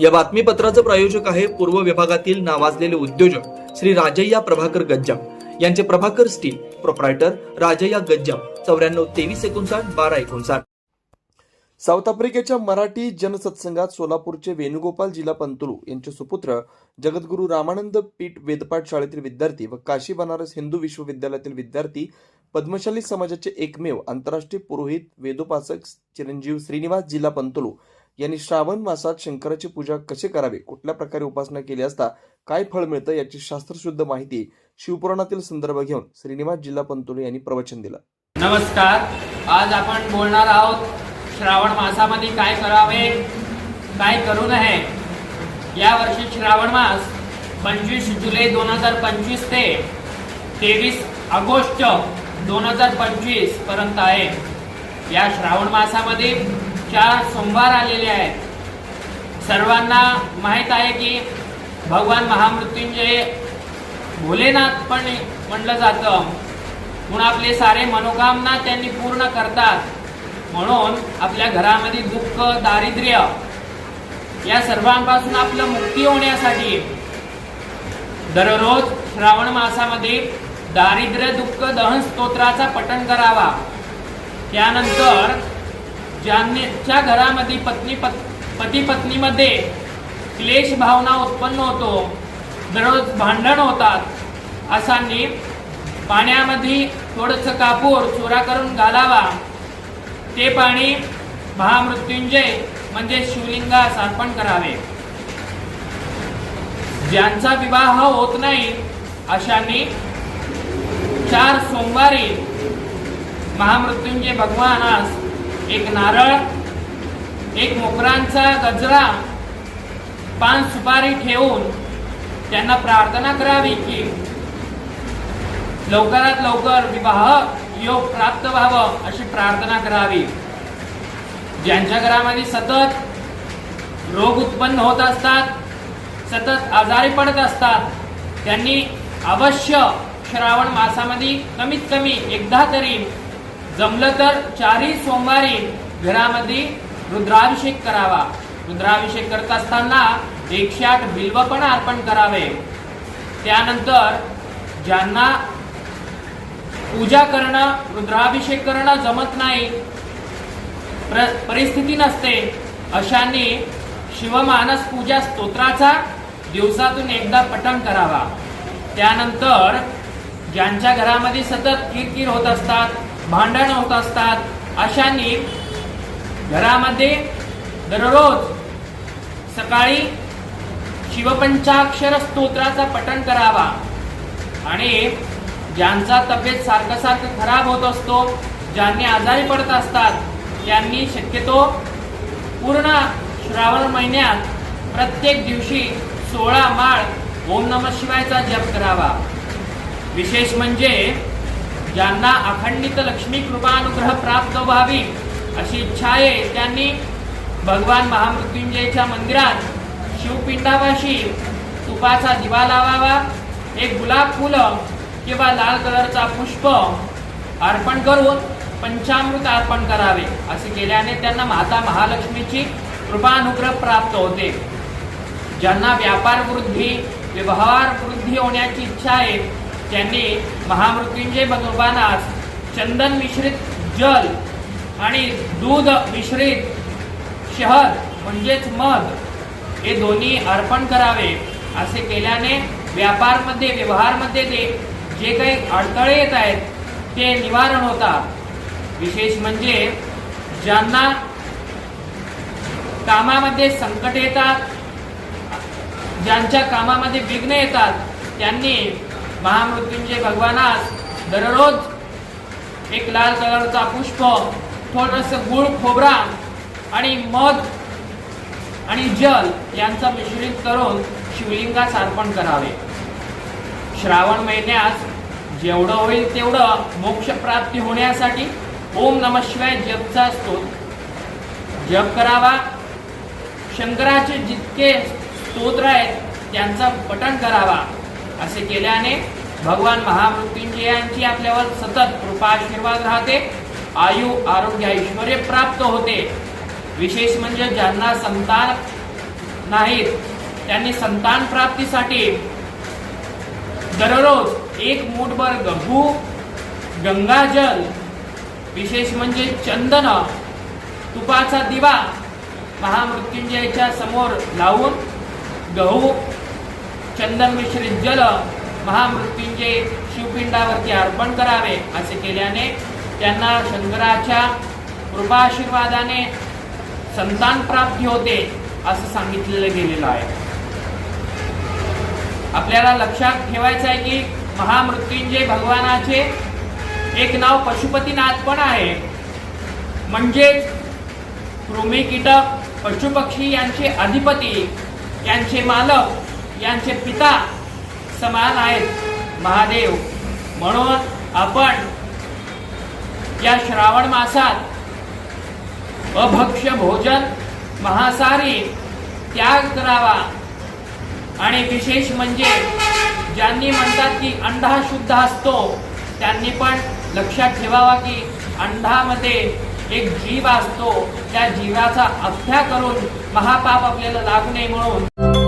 या बातमीपत्राचं प्रायोजक आहे पूर्व विभागातील नावाजलेले उद्योजक श्री राजय्या प्रभाकर गज्जाम. यांचे प्रभाकर स्टील प्रोप्रायटर राजय्या गज्जाम. चौऱ्याण्णव तेवीस एकोणसाठ बारा एकोणसाठ. साऊथ आफ्रिकेच्या मराठी जनसत्संगात सोलापूरचे वेणुगोपाल जिला पंतुलू यांचे सुपुत्र जगद्गुरू रामानंद पीठ वेदपाठ शाळेतील विद्यार्थी व काशी बनारस हिंदू विश्वविद्यालयातील विद्यार्थी पद्मशाली समाजाचे एकमेव आंतरराष्ट्रीय पुरोहित वेदोपासक चिरंजीव श्रीनिवास जिल्हा पंतुलू यांनी श्रावण मासात शंकराची पूजा कशी करावी कुठल्या प्रकारे उपासना केली असता काय फळ मिळतं याची शास्त्रशुद्ध माहिती शिवपुराणातील संदर्भ घेऊन श्रीनिवास जिल्हा पंतुलू यांनी प्रवचन दिलं. नमस्कार. आज आपण बोलणार आहोत श्रावण मासामध्ये काय करावे काय करू नये. यावर्षी श्रावण मास पंचवीस जुलै दोन हजार पंचवीस ते तेवीस ऑगस्ट दोन हजार पंचवीसपर्यंत आहे. या श्रावण मासामध्ये चार सोमवार आलेले आहेत. सर्वांना माहीत आहे की भगवान महामृत्युंजय भोलेनाथ पण म्हणलं जातं. म्हणून आपले सारे मनोकामना त्यांनी पूर्ण करतात. म्हणून आपल्या घरामध्ये दुःख दारिद्र्य या सर्वांपासून आपलं मुक्ती होण्यासाठी दररोज श्रावण मासामध्ये दारिद्र्य दुःख दहन स्तोत्राचा पठण करावा. त्यानंतर ज्यांच्या घरामध्ये पत्नी पत पती पत्नीमध्ये क्लेश भावना उत्पन्न होतो दररोज भांडण होतात असांनी पाण्यामध्ये थोडंसं कापूर चोरा करून घालावा. ते पाणी महामृत्युंजय म्हणजे शिवलिंगास अर्पण करावे. ज्यांचा विवाह होत नाही अशांनी चार सोमवारी महामृत्युंजय भगवानास एक नारळ एक मोकरांचा गजरा पान सुपारी ठेवून त्यांना प्रार्थना करावी की लवकरात लवकर विवाह योग प्राप्त व्हावं अशी प्रार्थना करावी. ज्यांच्या घरामध्ये सतत रोग उत्पन्न होत असतात सतत आजारी पडत असतात त्यांनी अवश्य श्रावण मासामध्ये कमीत कमी एकदा तरी जमलं तर चारही सोमवारी घरामध्ये रुद्राभिषेक करावा. रुद्राभिषेक करत असताना एकशे आठ बिल्व पण अर्पण करावे. त्यानंतर ज्यांना पूजा करणं रुद्राभिषेक करणं जमत नाही प्र परिस्थिती नसते अशांनी शिवमानस पूजा स्तोत्राचा दिवसातून एकदा पठण करावा. त्यानंतर ज्यांच्या घरामध्ये सतत किरकिर होत असतात भांडण होत असतात अशांनी घरामध्ये दररोज सकाळी शिवपंचाक्षर स्तोत्राचा पठण करावा. आणि ज्यांचा तब्येत सारखं सारखं खराब होत असतो ज्यांनी आजारी पडत असतात त्यांनी शक्यतो पूर्ण श्रावण महिन्यात प्रत्येक दिवशी सोळा माळ ओम नम शिवायचा जप करावा. विशेष म्हणजे ज्यांना अखंडित लक्ष्मी कृपानुग्रह प्राप्त व्हावी अशी इच्छा आहे त्यांनी भगवान महामृत्युंजयच्या मंदिरात शिवपिंडापाशी तुपाचा दिवा लावावा एक गुलाब फुलं किंवा लाल कलरचा पुष्प अर्पण करून पंचामृत अर्पण करावे असे केल्याने त्यांना माता महालक्ष्मीची कृपानुग्रह प्राप्त होते. ज्यांना व्यापार वृद्धी व्यवहार वृद्धी होण्याची इच्छा आहे त्यांनी महामृत्युंजय भगवानास चंदन मिश्रित जल आणि दूध मिश्रित शहद म्हणजेच मध हे दोन्ही अर्पण करावे असे केल्याने व्यापारमध्ये व्यवहारमध्ये ते जे काही अडथळे येत आहेत ते निवारण होतात. विशेष म्हणजे ज्यांना कामामध्ये संकट येतात ज्यांच्या कामामध्ये विघ्न येतात त्यांनी महामृत्युंजय भगवानास दररोज एक लाल कलरचा पुष्प थोडस गुळ खोबरा आणि मध आणि जल यांचं मिश्रित करून शिवलिंगास अर्पण करावे. श्रावण महिन्यास जेवढं होईल तेवढं मोक्ष प्राप्ती होण्यासाठी ओम नम शिवाय जपचा असतो. जप करावा. शंकराचे जितके स्तोत्र आहेत त्यांचा पठण करावा. असे केल्याने भगवान महामृत्युंजयांची आपल्यावर सतत कृपा आशीर्वाद राहते आयु आरोग्य ऐश्वर प्राप्त होते. विशेष म्हणजे ज्यांना संतान नाहीत त्यांनी संतान प्राप्तीसाठी दररोज एक मूठभर गहू गंगाजल विशेष म्हणजे चंदन तुपाचा दिवा महामृत्युंजयाच्या समोर लावून गहू चंदन मिश्रित जल महामृत्यूंचे शिवपिंडावरती अर्पण करावे असे केल्याने त्यांना शंकराच्या कृपाशीर्वादाने संतान प्राप्ती होते असं सांगितलेलं गेलेलं आहे. आपल्याला लक्षात ठेवायचं आहे की महामृत्युंजय भगवानाचे एक नाव पशुपतीनाथ पण आहे. म्हणजेच कृमी कीटक पशुपक्षी यांचे अधिपती यांचे मालक यांचे पिता समान आहेत. महादेव म्हणून आपण या श्रावण मासात अभक्ष्य भोजन महासारी त्याग करावा. आणि विशेष म्हणजे ज्यांनी म्हणतात की अंडा शुद्ध असतो त्यांनी पण लक्षात ठेवावा की अंडामध्ये एक जीव असतो. त्या जीवाचा अभ्या करून महापाप आपल्याला लागू नये म्हणून.